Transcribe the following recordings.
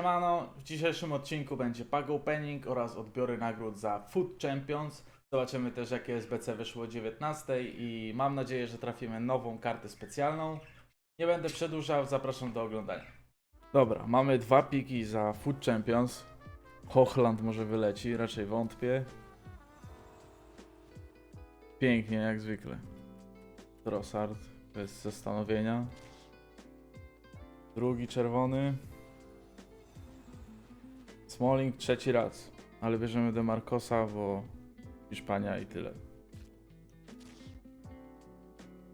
Siemano, w dzisiejszym odcinku będzie pack opening oraz odbiory nagród za Food Champions. Zobaczymy też jakie SBC wyszło o 19 i mam nadzieję, że trafimy nową kartę specjalną. Nie będę przedłużał, zapraszam do oglądania. Dobra, mamy dwa piki za Food Champions. Hochland może wyleci, raczej wątpię. Pięknie, jak zwykle. Trossard, bez zastanowienia. Drugi czerwony. Smalling trzeci raz, ale bierzemy Demarcosa, bo Hiszpania i tyle.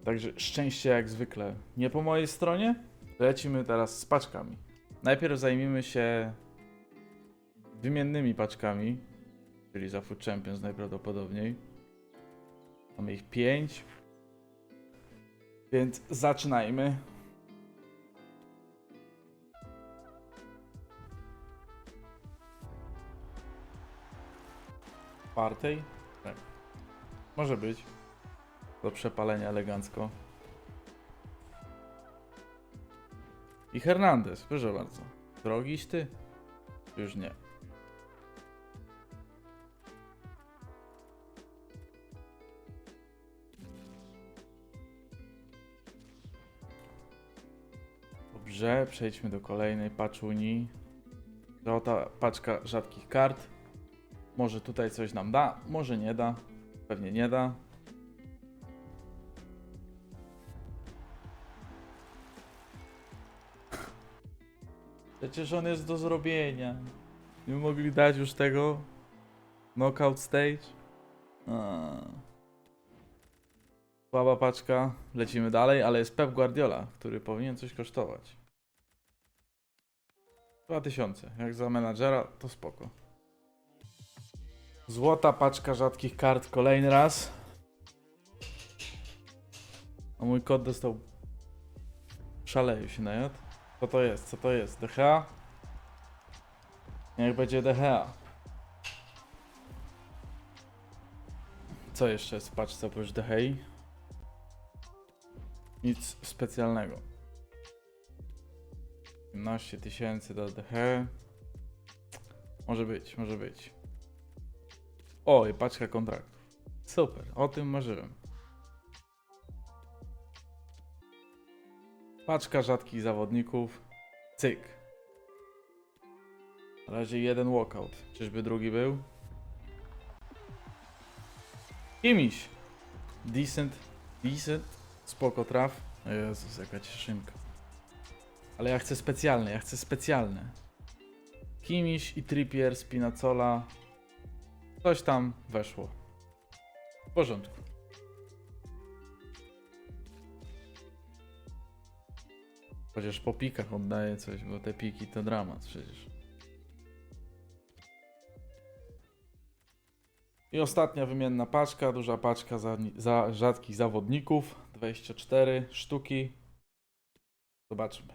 Także szczęście jak zwykle. Nie po mojej stronie. Lecimy teraz z paczkami. Najpierw zajmijmy się wymiennymi paczkami, czyli za Food Champions najprawdopodobniej. Mamy ich 5. Więc zaczynajmy. Czwartej? Tak. Może być. Do przepalenia elegancko. I Hernandez, proszę bardzo. Drogiś ty? Już nie. Dobrze, przejdźmy do kolejnej paczuni. Złota paczka rzadkich kart. Może tutaj coś nam da, może nie da. Pewnie nie da. Przecież on jest do zrobienia. Nie mogli dać już tego knockout stage. Słaba paczka. Lecimy dalej, ale jest Pep Guardiola, który powinien coś kosztować. 2000. Jak za menadżera, to spoko. Złota paczka rzadkich kart kolejny raz. A mój kot dostał. Szaleju się najadł. Co to jest? Co to jest? DHA? Niech będzie DHA. Co jeszcze jest w paczce oprócz DHI? Nic specjalnego. 17 tysięcy do DH. Może być, może być. Oj, paczka kontraktów. Super, o tym marzyłem. Paczka rzadkich zawodników. Cyk. Na razie jeden walkout. Czyżby drugi był? Kimiś. Decent. Decent. Spoko traf. O Jezus, jaka cieszynka. Ale ja chcę specjalne, ja chcę specjalne. Kimiś i Trippier, Spinacola, Coś tam weszło. W porządku. Chociaż po pikach oddaje coś, bo te piki to dramat przecież. I ostatnia wymienna paczka, duża paczka za, za rzadkich zawodników. 24 sztuki. Zobaczmy.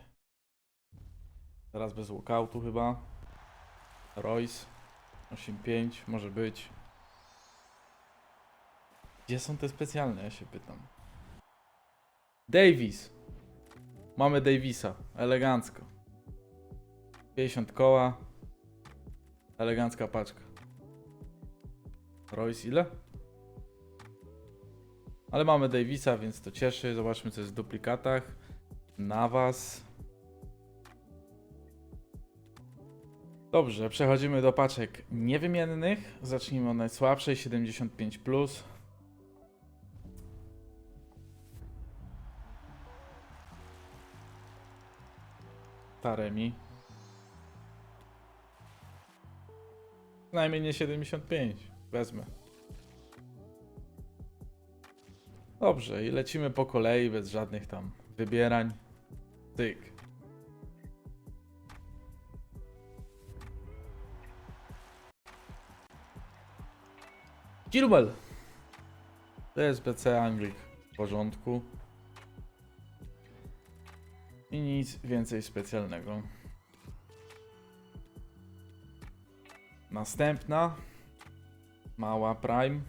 Teraz bez walkoutu chyba. Royce. 8-5 może być. Gdzie są te specjalne, ja się pytam. Davis. Mamy Davisa. Elegancko. 50 koła. Elegancka paczka. Royce ile? Ale mamy Davisa, więc to cieszy. Zobaczmy co jest w duplikatach. Navas. Dobrze, przechodzimy do paczek niewymiennych. Zacznijmy od najsłabszej 75. Taremi. Najmniej nie 75. Wezmę. Dobrze, i lecimy po kolei bez żadnych tam wybierań. Tyk. Gilbel. To jest BC Anglik w porządku. I nic więcej specjalnego. Następna. Mała Prime.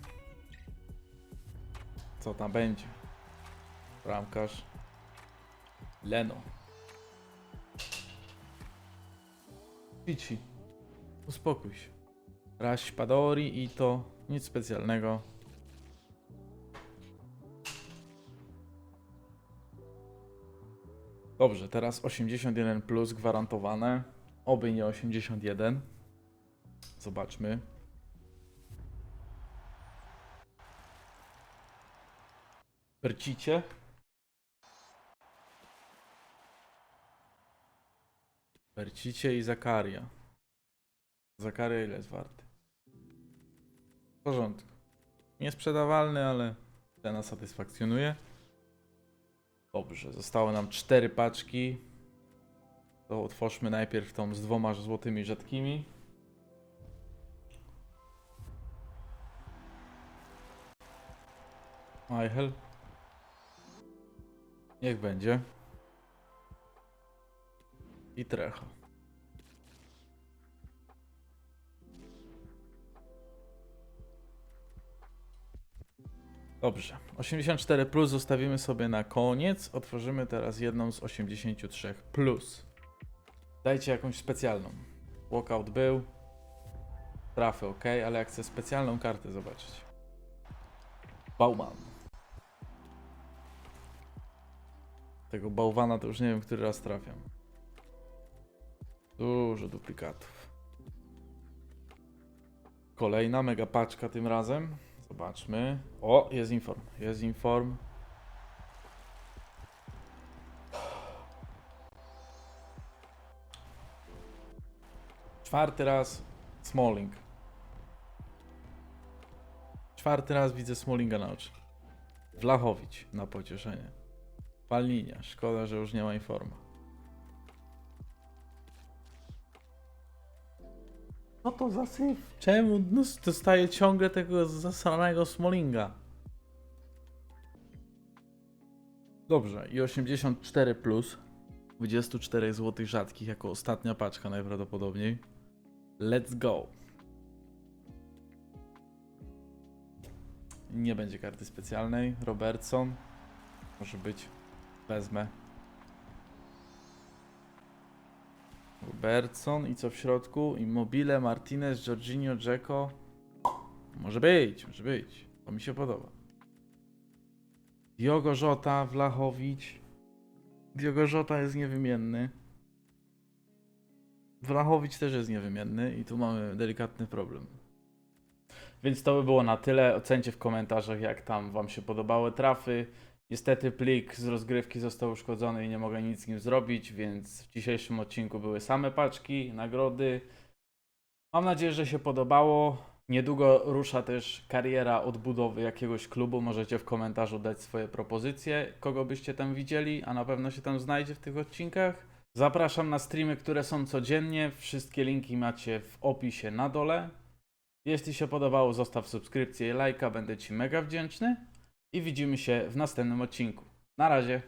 Co tam będzie? Bramkarz. Leno. Cici. Uspokój się. Raś Padori i to nic specjalnego. Dobrze, teraz 81 plus gwarantowane. Oby nie 81. Zobaczmy. Percicie. Percicie i Zakaria. Zakaria ile jest warty? W porządku. Niesprzedawalny, ale cena satysfakcjonuje. Dobrze, zostały nam cztery paczki. To otwórzmy najpierw tą z dwoma złotymi rzadkimi. Michael. Niech będzie. I Trecha. Dobrze. 84 plus zostawimy sobie na koniec. Otworzymy teraz jedną z 83 plus. Dajcie jakąś specjalną. Walkout był. Trafy ok, ale jak chcę specjalną kartę zobaczyć. Bauman. Tego bałwana to już nie wiem, który raz trafiam. Dużo duplikatów. Kolejna mega paczka tym razem. Zobaczmy. O, jest inform. Jest inform. Czwarty raz Smalling. Czwarty raz widzę Smallinga na oczy. Wlachowicz na pocieszenie. Palninia. Szkoda, że już nie ma informa. Co to za syf? Czemu no, dostaję ciągle tego zasranego Smallinga? Dobrze, i 84 plus 24 zł rzadkich jako ostatnia paczka najprawdopodobniej. Let's go. Nie będzie karty specjalnej. Robertson. Może być. Wezmę. Robertson i co w środku? Immobile, Martinez, Jorginho, Dzeko. Może być, może być. To mi się podoba. Diogo Żota, Wlachowicz. Diogo Żota jest niewymienny. Wlachowicz też jest niewymienny i tu mamy delikatny problem. Więc to by było na tyle. Ocencie w komentarzach, jak tam Wam się podobały trafy. Niestety plik z rozgrywki został uszkodzony i nie mogę nic z nim zrobić, więc w dzisiejszym odcinku były same paczki, nagrody. Mam nadzieję, że się podobało. Niedługo rusza też kariera odbudowy jakiegoś klubu. Możecie w komentarzu dać swoje propozycje, kogo byście tam widzieli, a na pewno się tam znajdzie w tych odcinkach. Zapraszam na streamy, które są codziennie. Wszystkie linki macie w opisie na dole. Jeśli się podobało, zostaw subskrypcję i lajka, będę Ci mega wdzięczny. I widzimy się w następnym odcinku. Na razie.